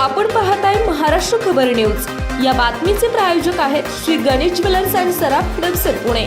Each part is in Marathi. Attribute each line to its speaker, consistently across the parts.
Speaker 1: आपण पाहताय महाराष्ट्र खबर न्यूज. या बातमीचे प्रायोजक आहेत श्री गणेश ज्वेलर्स अँड सराफ हडपसर पुणे.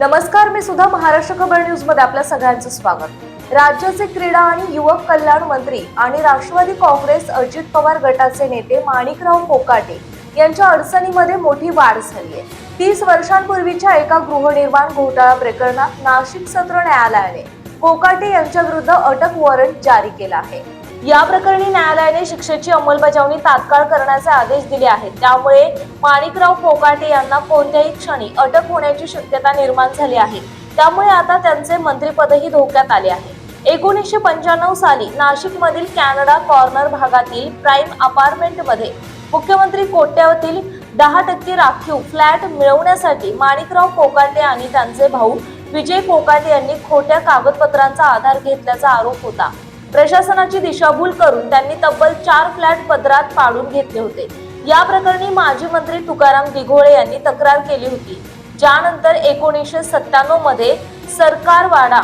Speaker 2: नमस्कार मी सुद्धा महाराष्ट्र खबर न्यूजमध्ये आपल्या सगळ्यांचं स्वागत. राज्याचे क्रीडा आणि युवक कल्याण मंत्री आणि राष्ट्रवादी काँग्रेस अजित पवार गटाचे नेते माणिकराव कोकाटे यांच्या अडचणीमध्ये मोठी वाढ झाली आहे. तीस वर्षांपूर्वीच्या एका गृहनिर्माण घोटाळा प्रकरणात नाशिक सत्र न्यायालयाने कोकाटे यांच्या विरुद्ध अटक वॉरंट जारी केला आहे. या प्रकरणी न्यायालयाने शिक्षेची अंमलबजावणी तात्काळ करण्याचे आदेश दिले आहेत. त्यामुळे माणिकराव पोकाटे यांना कोणत्याही क्षणी अटक होण्याची शक्यता निर्माण झाली आहे. त्यामुळे आता त्यांचे मंत्रिपदही धोक्यात आले आहे. एकोणीसशे पंच्याण्णव साली नाशिकमधील कॅनडा कॉर्नर भागातील प्राईम अपार्टमेंटमध्ये मुख्यमंत्री कोट्यावतील दहा टक्के राखीव फ्लॅट मिळवण्यासाठी माणिकराव कोकाटे आणि त्यांचे भाऊ विजय कोकाटे यांनी खोट्या कागदपत्रांचा आधार घेतल्याचा आरोप होता. प्रशासनाची दिशाभूल करून त्यांनी तब्बल चार फ्लॅट पदरात पाडून घेतले होते. या प्रकरणी माजी मंत्री तुकाराम दिघोळे यांनी तक्रार केली होती. ज्यानंतर एकोणीसशे सत्त्याण्णवमध्ये सरकारवाडा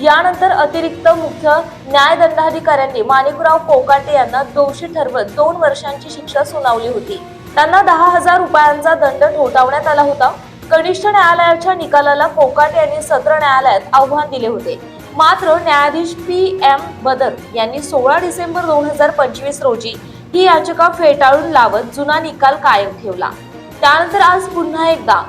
Speaker 2: यानंतर अतिरिक्त मुख्य न्यायदंडाधिकाऱ्यांनी माणिकराव कोकाटे यांना दोषी ठरवत दोन वर्षांची शिक्षा सुनावली होती. त्यांना दहा हजार रुपयांचा दंड ठोठावण्यात आला होता. कनिष्ठ न्यायालयाच्या निकालाला कोकाटे यांनी सत्र न्यायालयात आव्हान दिले होते. मात्र न्यायाधीश पी एम बदर यांनी सोळा डिसेंबर दोन हजार पंचवीस रोजी ही याचिका फेटाळून लावत जुना निकाल कायम ठेवला. त्यानंतर आज पुन्हा एकदा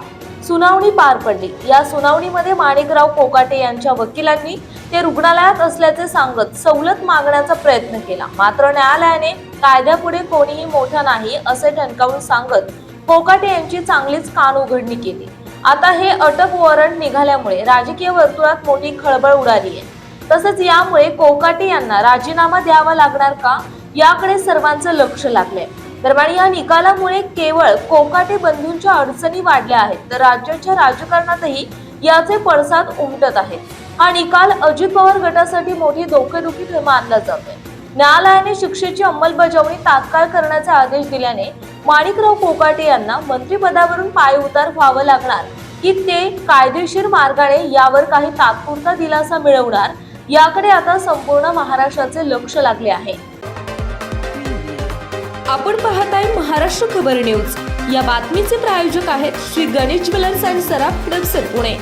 Speaker 2: सुनावणी पार पडली. या सुनावणीमध्ये माणिकराव कोकाटे यांच्या वकिलांनी ते रुग्णालयात असल्याचे सांगत सवलत मागण्याचा प्रयत्न केला. मात्र न्यायालयाने कायद्यापुढे कोणीही मोठा नाही असे ठणकावून सांगत कोकाटे यांची चांगलीच कान उघडणी केली. आता हे अटक वॉरंट निघाल्यामुळे राजकीय वर्तुळात मोठी खळबळ उडाली आहे. तसंच यामुळे कोकाटे यांना राजीनामा द्यावा लागणार का? याकडे सर्वांचं लक्ष लागलंय. दरम्यान या निकालामुळे केवळ कोकाटे बंधूंच्या अडचणी वाढल्या आहेत तर राज्याच्या राजकारणातही याचे पडसाद उमटत आहेत. हा निकाल अजित पवार गटासाठी मोठी डोकेदुखी मानला जातोय. न्यायालयाने शिक्षेची अंमलबजावणी तात्काळ करण्याचे आदेश दिल्याने माणिकराव कोकाटे यांना मंत्रिपदावरून पायउतार व्हावं लागणार की ते कायदेशीर मार्गाने यावर काही तात्पुरता दिलासा मिळवणार याकडे आता संपूर्ण महाराष्ट्राचे लक्ष लागले आहे.
Speaker 1: आपण पाहत आहे महाराष्ट्र खबर न्यूज. या बातमीचे प्रायोजक आहेत श्री गणेश ज्वेलर्स अँड सराफ हडपसर पुणे.